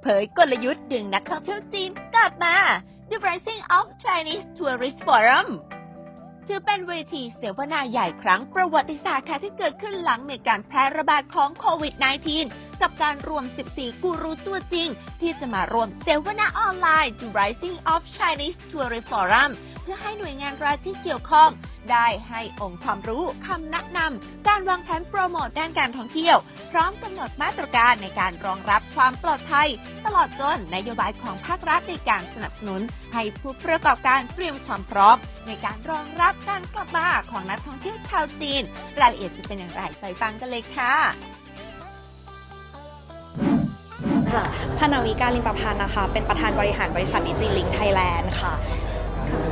เผยกลยุทธ์ดึงนักท่องเที่ยวจีนกลับมา The Rising of Chinese Tourist Forum ถือเป็นเวทีเสวนาใหญ่ครั้งประวัติศาสตร์ค่ะที่เกิดขึ้นหลังมีการแพร่ระบาดของโควิด -19 กับการรวม 14 กูรูตัวจริง ที่จะมารวมเสวนาออนไลน์ The Rising of Chinese Tourist Forum เพื่อให้หน่วยงานรัฐที่เกี่ยวข้อง ได้ให้องค์ความรู้คำแนะนำการวางแผนโปรโมทด้านการท่องเที่ยว พร้อมกำหนดมาตรการในการรองรับความปลอดภัย ตลอดจนนโยบายของภาครัฐในการสนับสนุน ให้ผู้ประกอบการเตรียมความพร้อม ในการรองรับการกลับมาของนักท่องเที่ยวชาวจีนรายละเอียดจะเป็นอย่างไรไปฟังกันเลยค่ะค่ะพนาวิกาลิมประพันธ์นะคะ เป็นประธานบริหารบริษัทดิจิลิงไทยแลนด์ค่ะ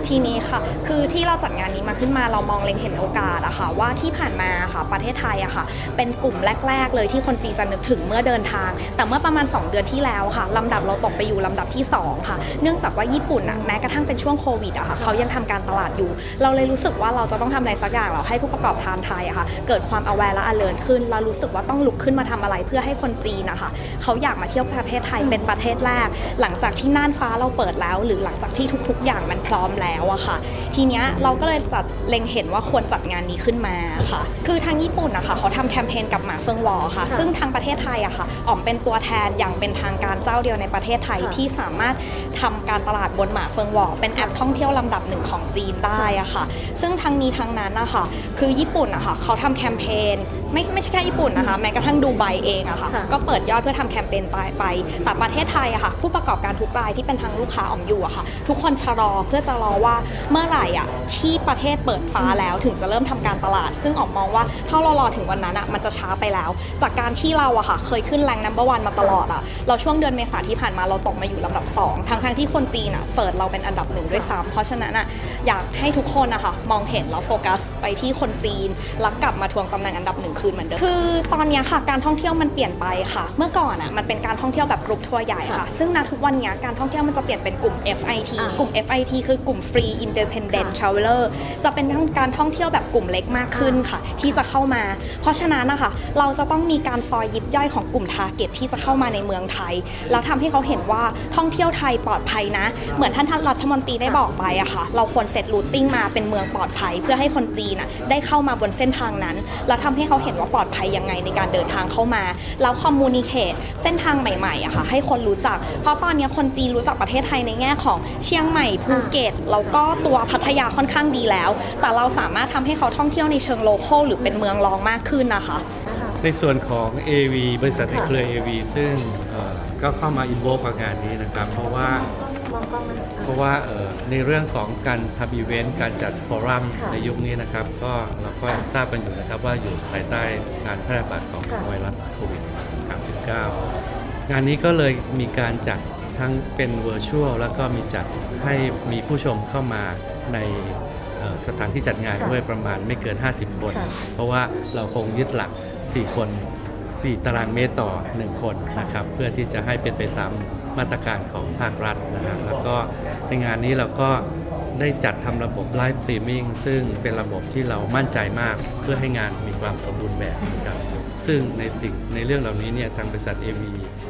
ทีนี้ค่ะ คือที่เราจัดงานนี้มาขึ้นมาเรามองเล็งเห็นโอกาสอะค่ะ ว่าที่ผ่านมาค่ะประเทศไทยอะค่ะ เป็นกลุ่มแรก ๆ เลยที่คนจีนจะนึกถึงเมื่อเดินทาง แต่เมื่อประมาณ 2 เดือนที่แล้วค่ะลำดับเราตกไปอยู่ลำดับที่ 2 ค่ะ เนื่องจากว่าญี่ปุ่นอะแม้กระทั่งเป็นช่วงโควิดอะค่ะเขายังทำการตลาดอยู่ เราเลยรู้สึกว่าเราจะต้องทำอะไรสักอย่างเราให้ผู้ประกอบการไทยอะค่ะ เกิดความ aware และ alert ขึ้นเรารู้สึกว่าต้องลุกขึ้นมาทำอะไรเพื่อให้คนจีนนะคะเขาอยากมาเที่ยวประเทศไทยเป็นประเทศแรก หลังจากที่น่านฟ้าเราเปิดแล้ว หรือหลังจากที่ทุก ๆ อย่างมันพร้อมแล้วอะค่ะ ทีเนี้ยเราก็เลยตัดเล็งเห็นว่าควรจัดงานนี้ขึ้นมาค่ะ คือทางญี่ปุ่นนะคะเขาทำแคมเปญกับหมาเฟิงวอค่ะ ซึ่งทางประเทศไทยอะค่ะออมเป็นตัวแทนอย่างเป็นทางการเจ้าเดียวในประเทศไทยที่สามารถทำการตลาดบนหมาเฟิงวอเป็นแอปท่องเที่ยวลำดับหนึ่งของจีนได้อะค่ะ ซึ่งทั้งนี้ทั้งนั้นนะคะคือญี่ปุ่นอะค่ะเขาทำแคมเปญไม่ไม่ใช่แค่ญี่ปุ่นนะคะแม้กระทั่งดูไบเองอะค่ะค่ะก็เปิดยอดเพื่อทำแคมเปญไปไป แต่ประเทศไทยอะค่ะ ผู้ประกอบการทุกรายที่เป็นทางลูกค้าออมอยู่อะค่ะ ทุกคนชะลอเพื่อจะรอว่าเมื่อไหร่อะที่ประเทศเปิดฟ้าแล้วถึงจะเริ่มทำการตลาด ซึ่งออมมองว่าถ้าเรารอถึงวันนั้นอะมันจะช้าไปแล้ว จากการที่เราอะค่ะเคยขึ้นแรงนัมเบอร์วันมาตลอดอะเราช่วงเดือนเมษาที่ผ่านมาเราตกมาอยู่ลำดับสองทั้งทั้งๆที่คนจีนอะเสิร์ชเราเป็นอันดับหนึ่งด้วยซ้ำเพราะฉะนั้นอะอยากให้ทุกคนอะค่ะมองเห็นแล้วโฟกัสไปที่คนจีนแล้วกลับมาทวงตำแหน่งอันดับหนึ่งคืนเหมือนเดิมคือตอนนี้ค่ะการท่องเที่ยวมันเปลี่ยนไปค่ะ เมื่อก่อนอะมันเป็นการท่องเที่ยวแบบกรุ๊ปทัวร์ใหญ่ค่ะ ซึ่งณทุกวันนี้การท่องเที่ยวมันจะเปลี่ยนเป็นกลุ่ม FIT กลุ่ม FIT คือกลุ่ม Free Independent Traveler จะเป็นทั้งการท่องเที่ยวแบบกลุ่มเล็กมากขึ้นค่ะ ที่จะเข้ามา เพราะฉะนั้นนะคะเราจะต้องมีการซอยยิบย่อยของกลุ่มทาร์เก็ตที่จะเข้ามาในเมืองไทย แล้วทำให้เขาเห็นว่าท่องเที่ยวไทยปลอดภัยนะ เหมือนท่านท่านรัฐมนตรีได้บอกไปอะค่ะ เราควรเซตรูทติ้งมาเป็นเมืองปลอดภัย เพื่อให้คนจีนอะได้เข้ามาบนเส้นทางนั้น แล้วทำให้เขาเห็นว่าปลอดภัยยังไงในการเดินทางเข้ามาแล้วคอมมูนิเคตเส้นทางใหม่ๆอะค่ะให้คนรู้จัก เพราะตอนนี้คนจีนรู้จักประเทศไทยในแง่ของเชียงใหม่ภูเก็ตแล้วก็ตัวพัทยาค่อนข้างดีแล้ว แต่เราสามารถทำให้เขาท่องเที่ยวในเชิงโลคอลหรือเป็นเมืองรองมากขึ้นนะคะ ในส่วนของ AV บริษัทในเครือ AV ซึ่งก็เข้ามาอินโวกับงานนี้นะครับ เพราะว่าเพราะว่าในเรื่องของการทำอีเวนต์การจัดฟอรัมในยุคนี้นะครับ ก็เราก็ทราบกันอยู่นะครับว่าอยู่ภายใต้การแพร่ระบาดของไวรัสโควิด -19 งานนี้ก็เลยมีการจัด ทั้งเป็นเวอร์ชวลแล้วก็มีจัดให้มีผู้ชมเข้ามาในเอ่อสถานที่จัดงานค่ะด้วยประมาณไม่เกิน 50 คนค่ะเพราะว่าเราคงยึดหลัก 4 คน 4 ตารางเมตรต่อ 1 คนนะครับ เพื่อที่จะให้เป็นไปตามมาตรการของภาครัฐนะครับแล้วก็ในงานนี้เราก็ได้จัดทำระบบไลฟ์สตรีมมิ่งซึ่งเป็นระบบที่เรามั่นใจมาก เพื่อให้งานมีความสมบูรณ์แบบนะครับซึ่งในสิ่งในเรื่องเหล่านี้เนี่ยทางบริษัท AV ก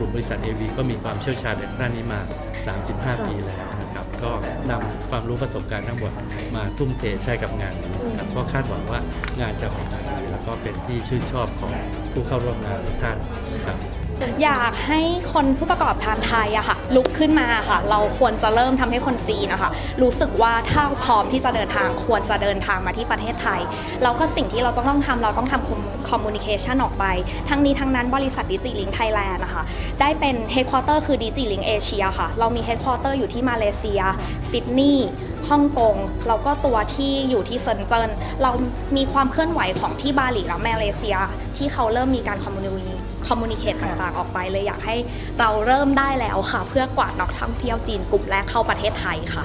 ลุ่มกลุ่มบริษัท AV ก็มีความเชี่ยวชาญในด้านนี้มา 3-5 ปีแล้วนะครับ ก็นำความรู้ประสบการณ์ทั้งหมดมาทุ่มเทใช้กับงานนี้นะครับก็คาดหวังว่างานจะออกมาดีแล้วก็เป็นที่ชื่นชอบของผู้เข้าร่วมงานทุกท่านนะครับ อยากให้คนผู้ประกอบการไทยอะค่ะ ลุกขึ้นมาค่ะ เราควรจะเริ่มทำให้คนจีนนะคะรู้สึกว่าถ้าพร้อมที่จะเดินทางควรจะเดินทางมาที่ประเทศไทย แล้วก็สิ่งที่เราจะต้องทำเราต้องทำคอมมูนิเคชันออกไป ทั้งนี้ทั้งนั้นบริษัทดิจิลิงไทยแลนด์นะคะ ได้เป็นเฮดค q u เตอร์คือดิจิลิงเอเชียค่ะ เรามีเฮดค q u เตอร์อยู่ที่มาเลเซียซิดนีย์ ฮ่องกงแล้วก็ตัวที่อยู่ที่เซินเจิ้นเรามีความเคลื่อนไหวของที่บาหลีและมาเลเซีย ที่เขาเริ่มมีการคอมมูนิคอมมูนิเคตต่างๆออกไปเลยอยากให้เราเริ่มได้แล้วค่ะ เพื่อกวาดนักท่องเที่ยวจีนกลุ่มแรกเข้าประเทศไทยค่ะ